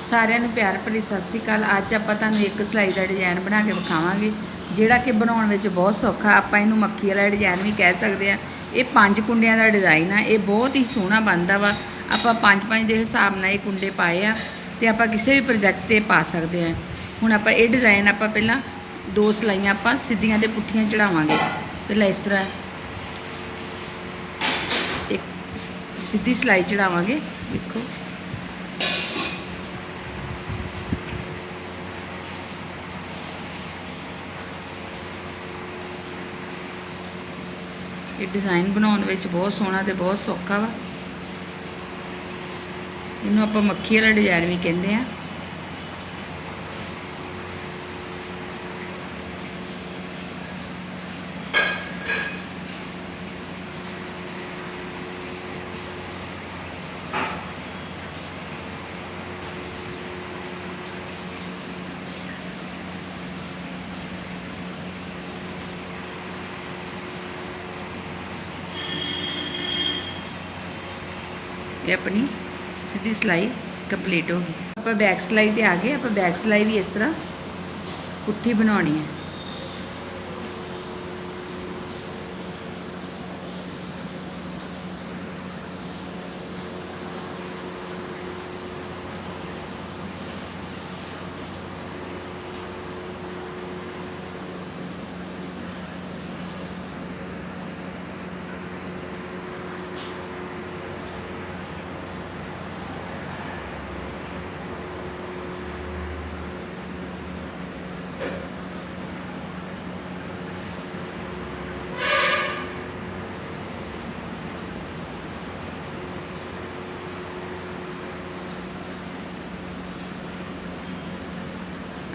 ਸਾਰਿਆਂ ਨੂੰ ਪਿਆਰ ਭਰੀ ਸਤਿ ਸ਼੍ਰੀ ਅਕਾਲ। ਅੱਜ ਆਪਾਂ ਤੁਹਾਨੂੰ ਇੱਕ ਸਿਲਾਈ ਦਾ ਡਿਜ਼ਾਈਨ ਬਣਾ ਕੇ ਵਿਖਾਵਾਂਗੇ, ਜਿਹੜਾ ਕਿ ਬਣਾਉਣ ਵਿੱਚ ਬਹੁਤ ਸੌਖਾ। ਆਪਾਂ ਇਹਨੂੰ ਮੱਖੀ ਵਾਲਾ ਡਿਜ਼ਾਈਨ ਵੀ ਕਹਿ ਸਕਦੇ ਆ ਇਹ ਪੰਜ ਕੁੰਡਿਆਂ ਦਾ ਡਿਜ਼ਾਈਨ ਆ। ਇਹ ਬਹੁਤ ਹੀ ਸੋਹਣਾ ਬਣਦਾ ਵਾ। ਆਪਾਂ ਪੰਜ ਪੰਜ ਦੇ ਹਿਸਾਬ ਨਾਲ ਇਹ ਕੁੰਡੇ ਪਾਏ ਆ ਤੇ ਆਪਾਂ ਕਿਸੇ ਵੀ ਪ੍ਰੋਜੈਕਟ ਤੇ ਪਾ ਸਕਦੇ ਆ ਹੁਣ ਆਪਾਂ ਇਹ ਡਿਜ਼ਾਈਨ ਆਪਾਂ ਪਹਿਲਾਂ ਦੋ ਸਲਾਈਆਂ ਆਪਾਂ ਸਿੱਧੀਆਂ ਤੇ ਪੁੱਠੀਆਂ ਚੜਾਵਾਂਗੇ। ਪਹਿਲਾਂ ਇਸ ਤਰ੍ਹਾਂ ਇੱਕ ਸਿੱਧੀ ਸਲਾਈ ਚੜਾਵਾਂਗੇ। ਦੇਖੋ। ਇਹ ਡਿਜ਼ਾਈਨ ਬਣਾਉਣ ਵਿੱਚ ਬਹੁਤ ਸੋਹਣਾ ਤੇ ਬਹੁਤ ਸੌਖਾ ਵਾ। ਇਹਨੂੰ ਆਪਾਂ ਮੱਖੀ ਵਾਲਾ ਡਿਜ਼ਾਈਨ ਵੀ ਕਹਿੰਦੇ ਆ। ਇਹ ਆਪਣੀ, ਸਿੱਧੀ ਸਿਲਾਈ ਕੰਪਲੀਟ ਹੋ ਗਈ। ਆਪਾਂ ਬੈਕ ਸਿਲਾਈ ਤੇ ਆ ਗਏ, ਆਪਾਂ ਬੈਕ ਸਿਲਾਈ ਵੀ ਇਸ ਤਰ੍ਹਾਂ ਪੁੱਠੀ ਬਣਾਉਣੀ ਹੈ।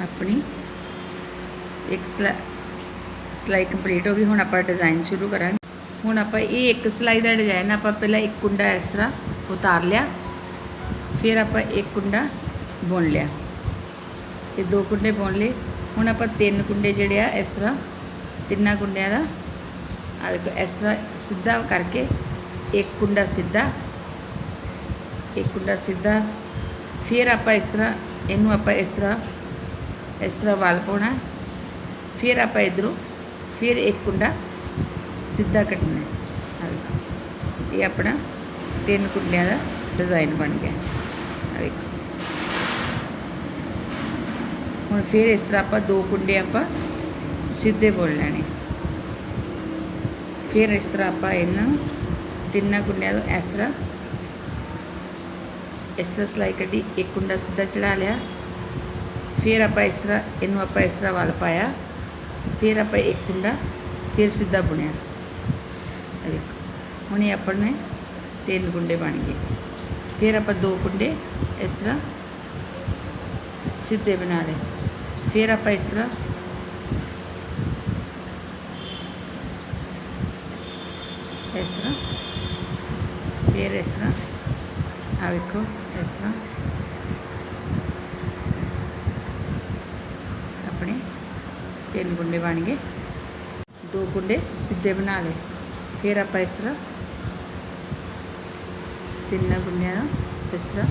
ਆਪਣੀ ਇੱਕ ਸਲਾ- ਸਲਾਈ ਕੰਪਲੀਟ ਹੋ ਗਈ, ਹੁਣ ਆਪਾਂ ਡਿਜ਼ਾਈਨ ਸ਼ੁਰੂ ਕਰਾਂਗੇ। ਹੁਣ ਆਪਾਂ ਇਹ ਇੱਕ ਸਲਾਈ ਦਾ ਡਿਜ਼ਾਈਨ ਆਪਾਂ ਪਹਿਲਾਂ ਇੱਕ ਕੁੰਡਾ ਇਸ ਤਰ੍ਹਾਂ ਉਤਾਰ ਲਿਆ, ਫਿਰ ਆਪਾਂ ਇੱਕ ਕੁੰਡਾ ਬੁਣ ਲਿਆ। ਇਹ ਦੋ ਕੁੰਡੇ ਬੁਣ ਲਏ। ਹੁਣ ਆਪਾਂ ਤਿੰਨ ਕੁੰਡੇ ਜਿਹੜੇ ਆ, ਇਸ ਤਰ੍ਹਾਂ ਤਿੰਨਾਂ ਕੁੰਡਿਆਂ ਦਾ ਆ ਦੇਖੋ, ਇਸ ਤਰ੍ਹਾਂ ਸਿੱਧਾ ਕਰਕੇ ਇੱਕ ਕੁੰਡਾ ਸਿੱਧਾ, ਇੱਕ ਕੁੰਡਾ ਸਿੱਧਾ, ਫਿਰ ਆਪਾਂ ਇਸ ਤਰ੍ਹਾਂ, ਇਹਨੂੰ ਆਪਾਂ ਇਸ ਤਰ੍ਹਾਂ ਇਸ ਤਰ੍ਹਾਂ ਵਾਲ ਪਾਉਣਾ ਫਿਰ ਆਪਾਂ ਇਧਰੋਂ ਫਿਰ ਇੱਕ ਕੁੰਡਾ ਸਿੱਧਾ ਕੱਟਣਾ ਹੈ। ਇਹ ਆਪਣਾ ਤਿੰਨ ਕੁੰਡਿਆਂ ਦਾ ਡਿਜ਼ਾਈਨ ਬਣ ਗਿਆ। ਆ ਵੇਖੋ। ਹੁਣ ਫਿਰ ਇਸ ਤਰ੍ਹਾਂ ਆਪਾਂ ਦੋ ਕੁੰਡੇ ਆਪਾਂ ਸਿੱਧੇ ਬੋਲ ਲੈਣੇ। ਫਿਰ ਇਸ ਤਰ੍ਹਾਂ ਆਪਾਂ ਇਹਨਾਂ ਨੂੰ ਤਿੰਨਾਂ ਕੁੰਡਿਆਂ ਤੋਂ ਇਸ ਤਰ੍ਹਾਂ ਇਸ ਤਰ੍ਹਾਂ ਸਲਾਈ ਕੱਢੀ, ਇੱਕ ਕੁੰਡਾ ਸਿੱਧਾ ਚੜਾ ਲਿਆ। ਫਿਰ ਆਪਾਂ ਇਸ ਤਰ੍ਹਾਂ, ਇਹਨੂੰ ਆਪਾਂ ਇਸ ਤਰ੍ਹਾਂ ਵੱਲ ਪਾਇਆ, ਫਿਰ ਆਪਾਂ ਇੱਕ ਕੁੰਡਾ ਫਿਰ ਸਿੱਧਾ ਬੁਣਿਆ। ਇਹ ਦੇਖੋ, ਹੁਣ ਇਹ ਆਪਾਂ ਨੇ ਤਿੰਨ ਕੁੰਡੇ ਬਣ ਗਏ। ਫਿਰ ਆਪਾਂ ਦੋ ਕੁੰਡੇ ਇਸ ਤਰ੍ਹਾਂ ਸਿੱਧੇ ਬਣਾ ਲਏ। ਫਿਰ ਆਪਾਂ ਇਸ ਤਰ੍ਹਾਂ ਇਸ ਤਰ੍ਹਾਂ, ਫਿਰ ਇਸ ਤਰ੍ਹਾਂ ਆ ਵੇਖੋ, ਇਸ ਤਰ੍ਹਾਂ ਇਸ ਤਰ੍ਹਾਂ। ਆਪਣੇ ਤਿੰਨ ਗੁੰਡੇ ਬਣ ਗਏ। ਦੋ ਕੁੰਡੇ ਸਿੱਧੇ ਬਣਾ ਲਏ। ਫਿਰ ਆਪਾਂ ਇਸ ਤਰ੍ਹਾਂ ਤਿੰਨਾਂ ਗੁੰਡਿਆਂ ਨੂੰ ਇਸ ਤਰ੍ਹਾਂ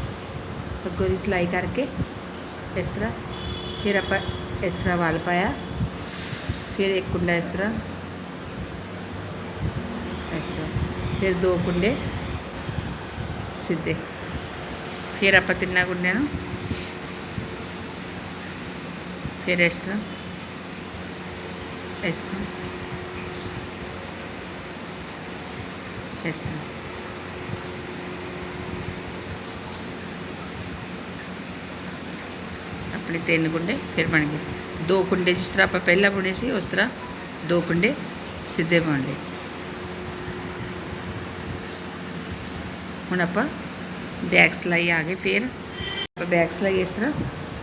ਅੱਗੋਂ ਦੀ ਸਿਲਾਈ ਕਰਕੇ ਇਸ ਤਰ੍ਹਾਂ ਫਿਰ ਆਪਾਂ ਇਸ ਤਰ੍ਹਾਂ ਵਾਲ ਪਾਇਆ। ਫਿਰ ਇੱਕ ਕੁੰਡਾ ਇਸ ਤਰ੍ਹਾਂ ਇਸ ਤਰ੍ਹਾਂ। ਫਿਰ ਦੋ ਕੁੰਡੇ ਸਿੱਧੇ। ਫਿਰ ਆਪਾਂ ਤਿੰਨਾਂ ਗੁੰਡਿਆਂ ਨੂੰ ਫਿਰ ਇਸ ਤਰ੍ਹਾਂ ਇਸ ਇਸ ਆਪਣੇ ਤਿੰਨ ਕੁੰਡੇ ਫਿਰ ਬਣ ਗਏ। ਦੋ ਕੁੰਡੇ ਜਿਸ ਤਰ੍ਹਾਂ ਆਪਾਂ ਪਹਿਲਾਂ ਬੁਣੇ ਸੀ, ਉਸ ਤਰ੍ਹਾਂ ਦੋ ਕੁੰਡੇ ਸਿੱਧੇ ਬਣ ਲਏ ਹੁਣ ਆਪਾਂ ਬੈਕ ਸਲਾਈ ਆ ਗਏ, ਫਿਰ ਆਪਾਂ ਬੈਕ ਸਲਾਈ ਇਸ ਤਰ੍ਹਾਂ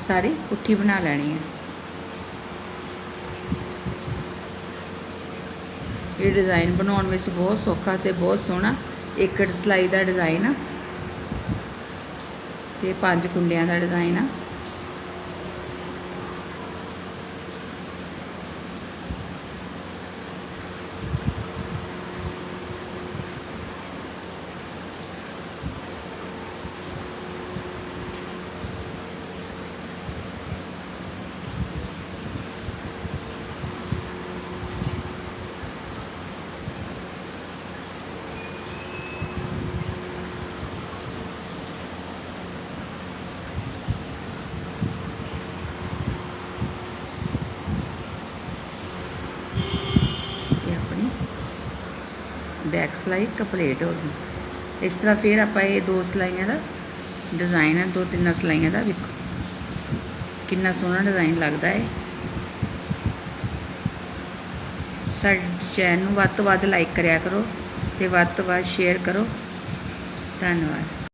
ਸਾਰੀ ਪੁੱਠੀ ਬਣਾ ਲੈਣੀ ਹੈ। ਇਹ ਡਿਜ਼ਾਈਨ ਬਣਾਉਣ ਵਿੱਚ ਬਹੁਤ ਸੌਖਾ ਤੇ ਬਹੁਤ ਸੋਹਣਾ। ਏਕੜ ਸਲਾਈ ਦਾ ਡਿਜ਼ਾਈਨ ਆ। ਤੇ ਪੰਜ ਕੁੰਡਿਆਂ ਦਾ ਡਿਜ਼ਾਈਨ ਆ। ਬੈਕ ਸਲਾਈ ਕਪਲੇਟ ਹੋ ਗਈ। ਇਸ ਤਰ੍ਹਾਂ ਫਿਰ ਆਪਾਂ ਇਹ ਦੋ ਸਲਾਈਆਂ ਦਾ ਡਿਜ਼ਾਈਨ ਹੈ, ਦੋ ਤਿੰਨ ਸਲਾਈਆਂ ਦਾ ਵੇਖੋ। ਕਿੰਨਾ ਸੋਹਣਾ ਡਿਜ਼ਾਈਨ ਲੱਗਦਾ ਹੈ। ਸਾਡੇ ਚੈਨਲ ਨੂੰ ਵੱਧ ਤੋਂ ਵੱਧ ਲਾਈਕ ਕਰਿਆ ਕਰੋ ਤੇ ਵੱਧ ਤੋਂ ਵੱਧ ਸ਼ੇਅਰ ਕਰੋ। ਧੰਨਵਾਦ।